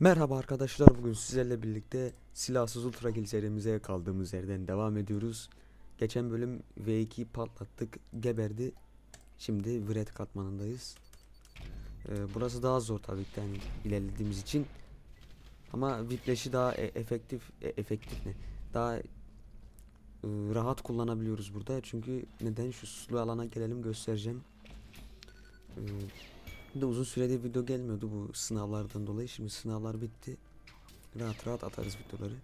Merhaba arkadaşlar bugün sizlerle birlikte silahsız ultra kill serimize kaldığımız yerden devam ediyoruz. Geçen bölüm V2'yi patlattık geberdi. Şimdi Vred katmanındayız. Ee, burası daha zor tabii ki yani ilerlediğimiz için. Ama Whiplash'i daha e- efektif e- efektif ne? Daha e, rahat kullanabiliyoruz burada. Çünkü neden şu sulu alana gelelim göstereceğim. Ee, de uzun süredir video gelmiyordu bu sınavlardan dolayı. Şimdi sınavlar bitti. Rahat rahat atarız videoları.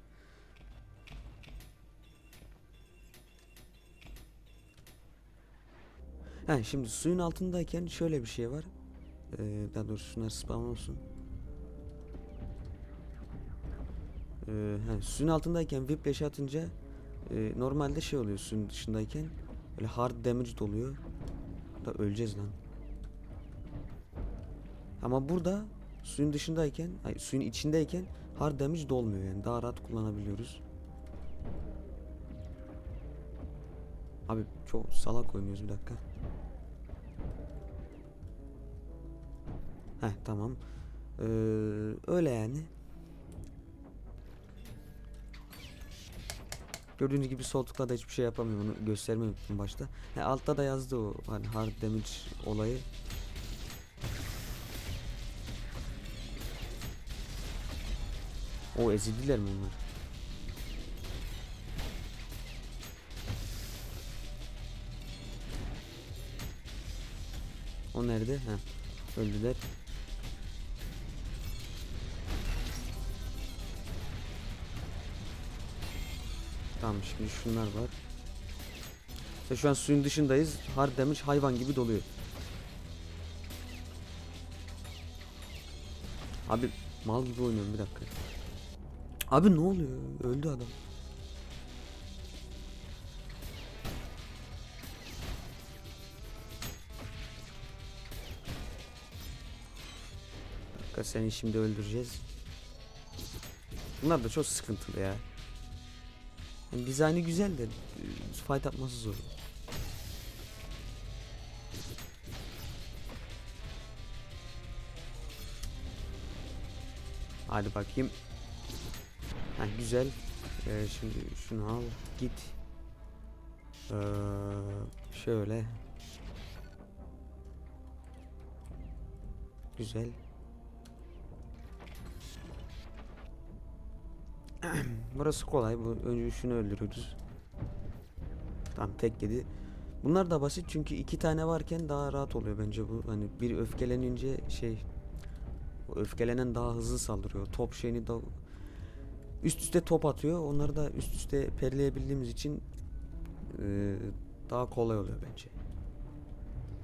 He şimdi suyun altındayken şöyle bir şey var. Ee, daha doğrusu şunlar spam olsun. Ee, he, suyun altındayken whiplash atınca e, normalde şey oluyor suyun dışındayken böyle hard damage oluyor. Da öleceğiz lan. Ama burada suyun dışındayken, ay, suyun içindeyken hard damage dolmuyor yani daha rahat kullanabiliyoruz. Abi çok salak oynuyoruz bir dakika. Heh tamam. Ee, öyle yani. Gördüğünüz gibi sol tıkla da hiçbir şey yapamıyorum. Onu göstermeyi başta. He, altta da yazdı o hani hard damage olayı. O ezildiler mi onlar? O nerede? Ha, öldüler. Tamam şimdi şunlar var. İşte şu an suyun dışındayız. Hard damage hayvan gibi doluyor. Abi mal gibi oynuyorum bir dakika. Abi ne oluyor? Öldü adam. Dakika seni şimdi öldüreceğiz. Bunlar da çok sıkıntılı ya. Yani dizaynı güzel de e, fight atması zor. Hadi bakayım. Ha, güzel. Ee, şimdi şunu al git. Ee, şöyle. Güzel. Burası kolay. Bu önce şunu öldürürüz. Tamam tek yedi. Bunlar da basit çünkü iki tane varken daha rahat oluyor bence bu. Hani bir öfkelenince şey öfkelenen daha hızlı saldırıyor. Top şeyini da üst üste top atıyor. Onları da üst üste perleyebildiğimiz için e, daha kolay oluyor bence.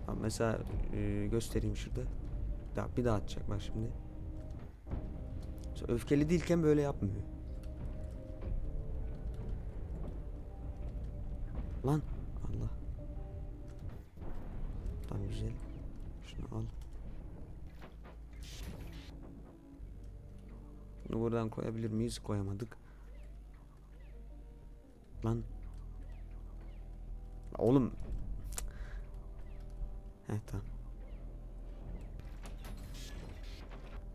Bak mesela e, göstereyim şurada. Daha bir daha atacak bak şimdi. Mesela öfkeli değilken böyle yapmıyor. Lan Allah. Bunu buradan koyabilir miyiz? Koyamadık. Lan. Oğlum. Heh tamam.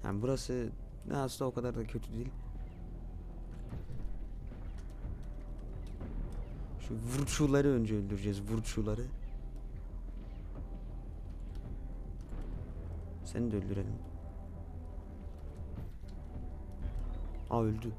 Yani burası ne aslında o kadar da kötü değil. Şu vurçuları önce öldüreceğiz. Vurçuları. Seni de öldürelim. Aa öldü.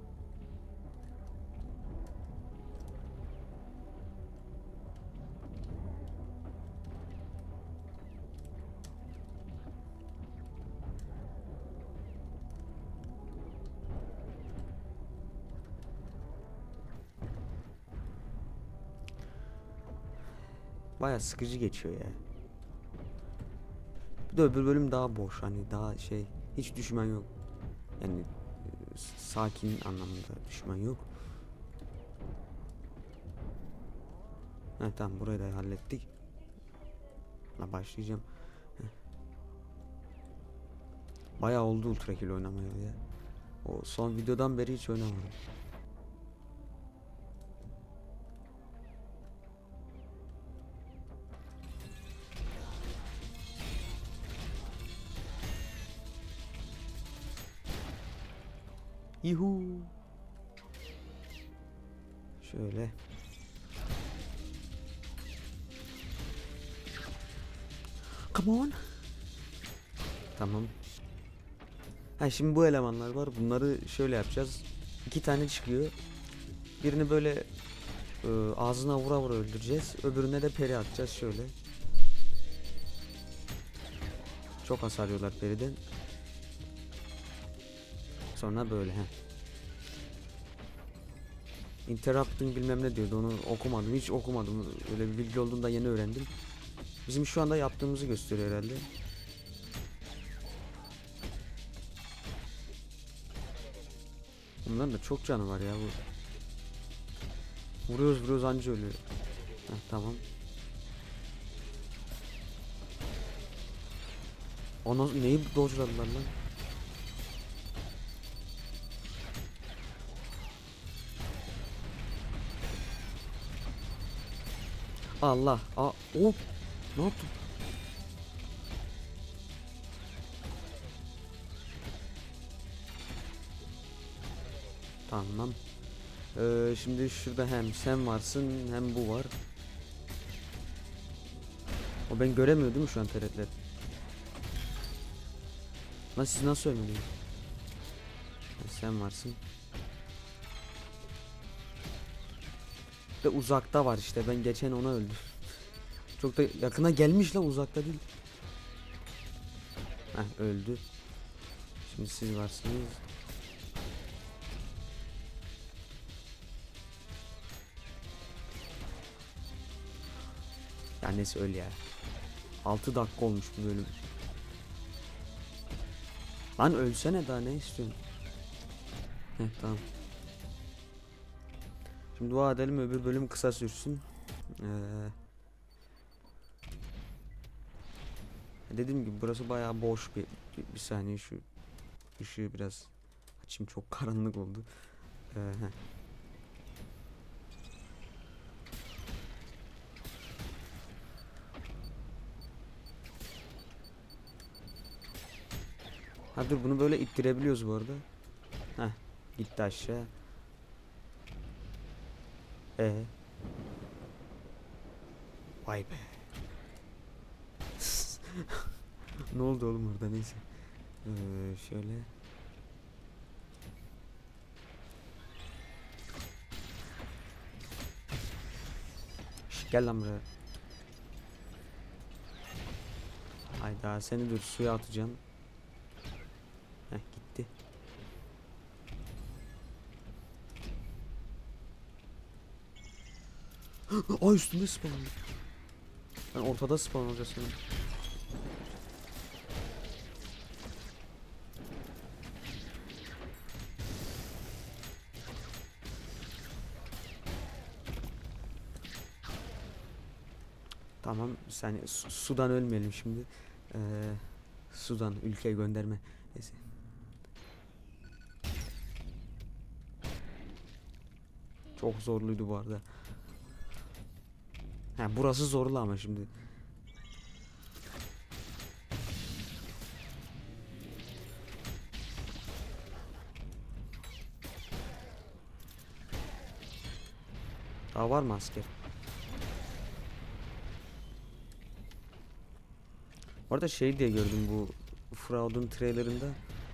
Baya sıkıcı geçiyor ya. Bir de öbür bölüm daha boş hani daha şey hiç düşman yok. Yani sakin anlamında düşman yok. Ha tamam burayı da hallettik. La başlayacağım. Heh. Bayağı oldu Ultra Kill oynamayalı ya. O son videodan beri hiç oynamadım. Yuhu. Şöyle. Come on. Tamam. Ha şimdi bu elemanlar var. Bunları şöyle yapacağız. İki tane çıkıyor. Birini böyle e, ağzına vura vura öldüreceğiz. Öbürüne de peri atacağız şöyle. Çok hasar yiyorlar periden. Sonra böyle he. Interrupting bilmem ne diyordu onu okumadım hiç okumadım öyle bir bilgi olduğunu da yeni öğrendim. Bizim şu anda yaptığımızı gösteriyor herhalde. Bunların da çok canı var ya bu. Vuruyoruz vuruyoruz anca ölüyor. Heh, tamam. Ona neyi dodge'ladılar lan? Allah. Aa, hop. Ne yaptım? Tamam. Ee, şimdi şurada hem sen varsın hem bu var. O ben göremiyor değil mi şu an teretler? Lan siz nasıl ölmediniz? Sen varsın. De uzakta var işte ben geçen ona öldüm. Çok da yakına gelmiş lan uzakta değil. Heh öldü. Şimdi siz varsınız. Ya neyse öl ya. 6 dakika olmuş bu bölüm. Lan ölsene daha ne istiyorsun? Heh tamam. Şimdi dua edelim öbür bölüm kısa sürsün. Ee, dediğim gibi burası bayağı boş bir, bir, bir saniye şu ışığı biraz açayım çok karanlık oldu. Ee. Ha dur bunu böyle ittirebiliyoruz bu arada. Heh gitti aşağı. E. Vay be. ne oldu oğlum orada neyse. Ee, şöyle. Şş, gel lan buraya. Hayda seni dur suya atacağım. Heh gitti. Ay üstünde spawn oldu. Ben ortada spawn olacağız sanırım. Tamam su- sudan ölmeyelim şimdi. Ee, sudan ülkeye gönderme. Neyse. Çok zorluydu bu arada. Ha burası zorlu ama şimdi. Daha var mı asker? Bu arada şey diye gördüm bu Fraud'un trailerında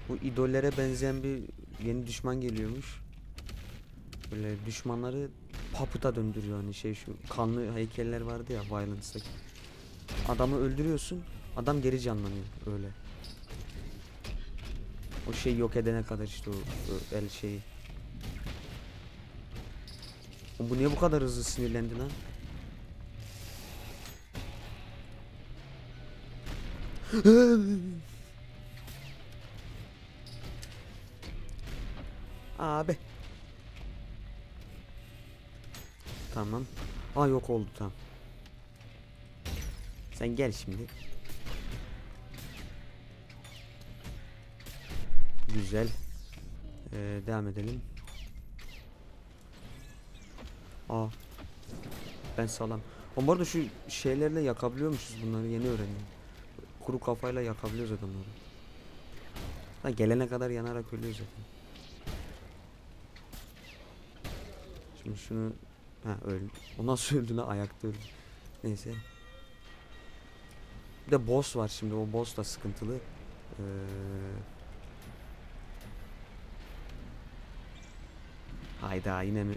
bu idollere benzeyen bir yeni düşman geliyormuş. Böyle düşmanları paputa döndürüyor hani şey şu kanlı heykeller vardı ya Violence'daki. Adamı öldürüyorsun, adam geri canlanıyor öyle. O şeyi yok edene kadar işte o, o el şeyi. O bu niye bu kadar hızlı sinirlendi lan? Abi. Tamam. Aa yok oldu tamam. Sen gel şimdi. Güzel. Ee, devam edelim. Aa. Ben salam. Ama bu arada şu şeylerle yakabiliyormuşuz bunları yeni öğrendim. Kuru kafayla yakabiliyoruz adamları. Ha, gelene kadar yanarak ölüyor zaten. Şimdi şunu ha öldü. O nasıl öldü lan ayakta öldü. Neyse. Bir de boss var şimdi o boss da sıkıntılı. Ee, Hayda yine mi?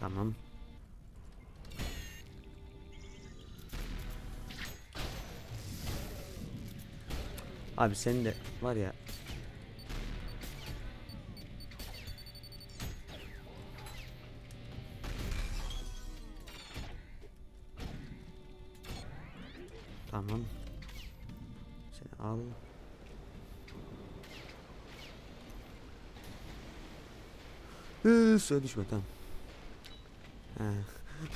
Tamam. Abi sen de var ya Tamam. Seni al. Hı, suya düşme tamam.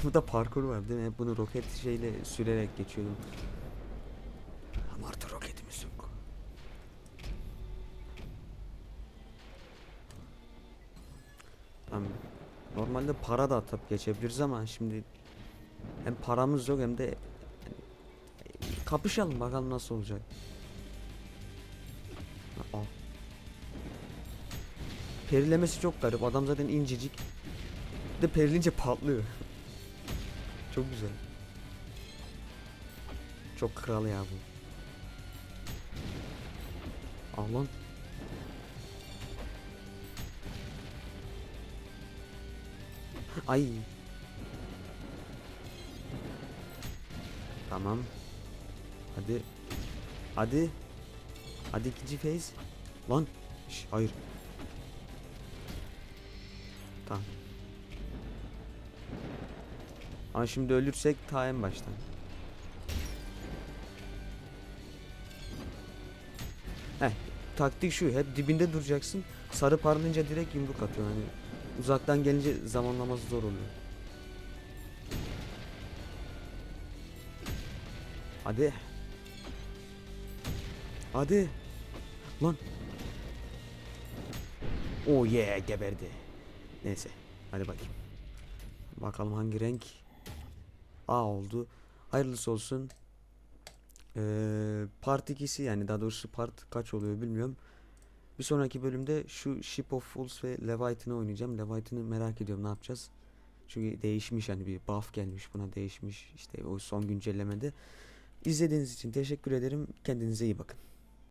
Burada parkur var değil mi? Bunu roket şeyle sürerek geçiyordum. Normalde para da atıp geçebiliriz ama şimdi hem paramız yok hem de kapışalım bakalım nasıl olacak. Aa. Perilemesi çok garip. Adam zaten incecik. Bir de perilince patlıyor. çok güzel. Çok kral ya bu. Al Ay. Tamam. Hadi. Hadi. Hadi ikinci phase. Lan. Şş, hayır. Tamam. Ama şimdi ölürsek ta en baştan. Heh, taktik şu hep dibinde duracaksın. Sarı parlayınca direkt yumruk atıyor hani. Uzaktan gelince zamanlaması zor oluyor. Hadi. Hadi. Lan. Oh yeah geberdi. Neyse. Hadi bakayım. Bakalım hangi renk A oldu. Hayırlısı olsun. Ee, part 2'si yani daha doğrusu part kaç oluyor bilmiyorum. Bir sonraki bölümde şu Ship of Fools ve Leviathan'ı oynayacağım. Leviathan'ı merak ediyorum ne yapacağız. Çünkü değişmiş hani bir buff gelmiş buna değişmiş işte o son güncellemede. İzlediğiniz için teşekkür ederim. Kendinize iyi bakın.